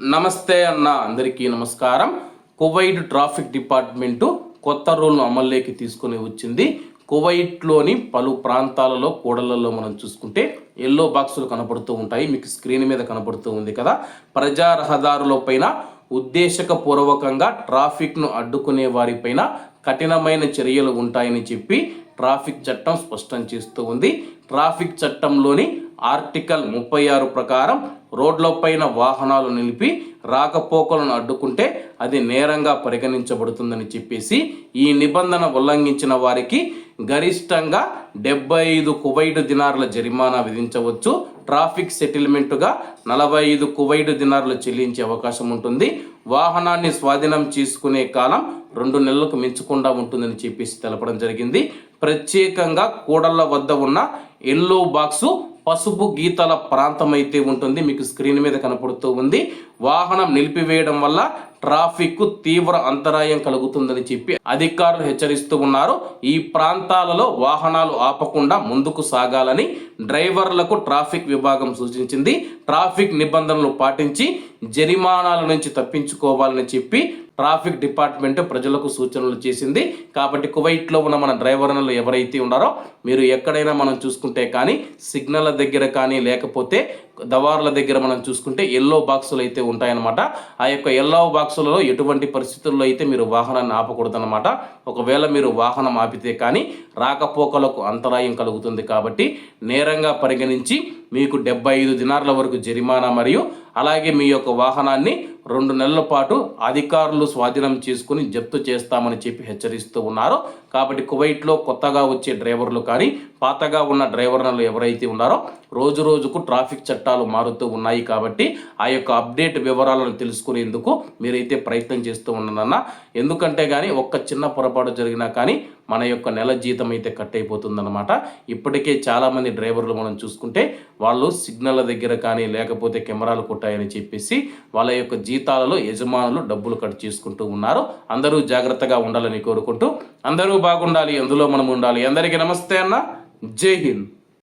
నమస్తే అన్న అందరికీ నమస్కారం. కువైట్ ట్రాఫిక్ డిపార్ట్మెంటు కొత్త రూల్ను అమల్లోకి తీసుకొని వచ్చింది. కువైట్లోని పలు ప్రాంతాలలో కూడలలో మనం చూసుకుంటే ఎల్లో బాక్సులు కనపడుతూ ఉంటాయి. మీకు స్క్రీన్ మీద కనపడుతూ ఉంది కదా. ప్రజా రహదారుల పైన ఉద్దేశకపూర్వకంగా ట్రాఫిక్ను అడ్డుకునే వారిపైన కఠినమైన చర్యలు ఉంటాయని చెప్పి ట్రాఫిక్ చట్టం స్పష్టం చేస్తూ ఉంది. ట్రాఫిక్ చట్టంలోని ఆర్టికల్ ముప్పై ఆరు ప్రకారం రోడ్లపైన వాహనాలు నిలిపి రాకపోకలను అడ్డుకుంటే అది నేరంగా పరిగణించబడుతుందని చెప్పేసి ఈ నిబంధన ఉల్లంఘించిన వారికి గరిష్టంగా డెబ్బై ఐదు కువైట్ దినార్ల జరిమానా విధించవచ్చు. ట్రాఫిక్ సెటిల్మెంటుగా నలభై ఐదు కువైట్ దినార్లు చెల్లించే అవకాశం ఉంటుంది. వాహనాన్ని స్వాధీనం చేసుకునే కాలం రెండు నెలలకు మించకుండా ఉంటుందని చెప్పేసి తెలపడం జరిగింది. ప్రత్యేకంగా కూడళ్ళ వద్ద ఉన్న ఎల్లో బాక్సు పసుపు గీతల ప్రాంతం అయితే ఉంటుంది. మీకు స్క్రీన్ మీద కనపడుతూ ఉంది. వాహనం నిలిపివేయడం వల్ల ట్రాఫిక్ తీవ్ర అంతరాయం కలుగుతుందని చెప్పి అధికారులు హెచ్చరిస్తూ ఉన్నారు. ఈ ప్రాంతాలలో వాహనాలు ఆపకుండా ముందుకు సాగాలని డ్రైవర్లకు ట్రాఫిక్ విభాగం సూచించింది. ట్రాఫిక్ నిబంధనలు పాటించి జరిమానాల నుంచి తప్పించుకోవాలని చెప్పి ట్రాఫిక్ డిపార్ట్మెంట్ ప్రజలకు సూచనలు చేసింది. కాబట్టి కువైట్లో ఉన్న మన డ్రైవర్లు ఎవరైతే ఉన్నారో మీరు ఎక్కడైనా మనం చూసుకుంటే కానీ సిగ్నల్ దగ్గర కానీ లేకపోతే దవార్ల దగ్గర మనం చూసుకుంటే ఎల్లో బాక్సులు అయితే ఉంటాయన్నమాట. ఆ యొక్క ఎల్లో బాక్స్ బాక్సులలో ఎటువంటి పరిస్థితుల్లో అయితే మీరు వాహనాన్ని ఆపకూడదన్నమాట. ఒకవేళ మీరు వాహనం ఆపితే కానీ రాకపోకలకు అంతరాయం కలుగుతుంది కాబట్టి నేరంగా పరిగణించి మీకు డెబ్బై ఐదు దినార్ల వరకు జరిమానా మరియు అలాగే మీ యొక్క వాహనాన్ని రెండు నెలల పాటు అధికారులు స్వాధీనం చేసుకుని జప్తు చేస్తామని చెప్పి హెచ్చరిస్తూ ఉన్నారు. కాబట్టి కువైట్లో కొత్తగా వచ్చే డ్రైవర్లు కానీ పాతగా ఉన్న డ్రైవర్లు ఎవరైతే ఉన్నారో రోజు రోజుకు ట్రాఫిక్ చట్టాలు మారుతూ ఉన్నాయి కాబట్టి ఆ యొక్క అప్డేట్ వివరాలను తెలుసుకునేందుకు మీరైతే ప్రయత్నం చేస్తూ ఉండనన్నా. ఎందుకంటే కానీ ఒక్క చిన్న పొరపాటు జరిగినా కానీ మన యొక్క నెల జీతం అయితే కట్ అయిపోతుందన్నమాట. ఇప్పటికే చాలామంది డ్రైవర్లు మనం చూసుకుంటే వాళ్ళు సిగ్నల్ దగ్గర కానీ లేకపోతే కెమెరాలు కొట్టాయని చెప్పేసి వాళ్ళ యొక్క జీతాలలో యజమానులు డబ్బులు కట్ చేసుకుంటూ ఉన్నారు. అందరూ జాగ్రత్తగా ఉండాలని కోరుకుంటూ అందరూ బాగుండాలి అందులో మనం ఉండాలి. అందరికీ నమస్తే అన్న. జై హింద్.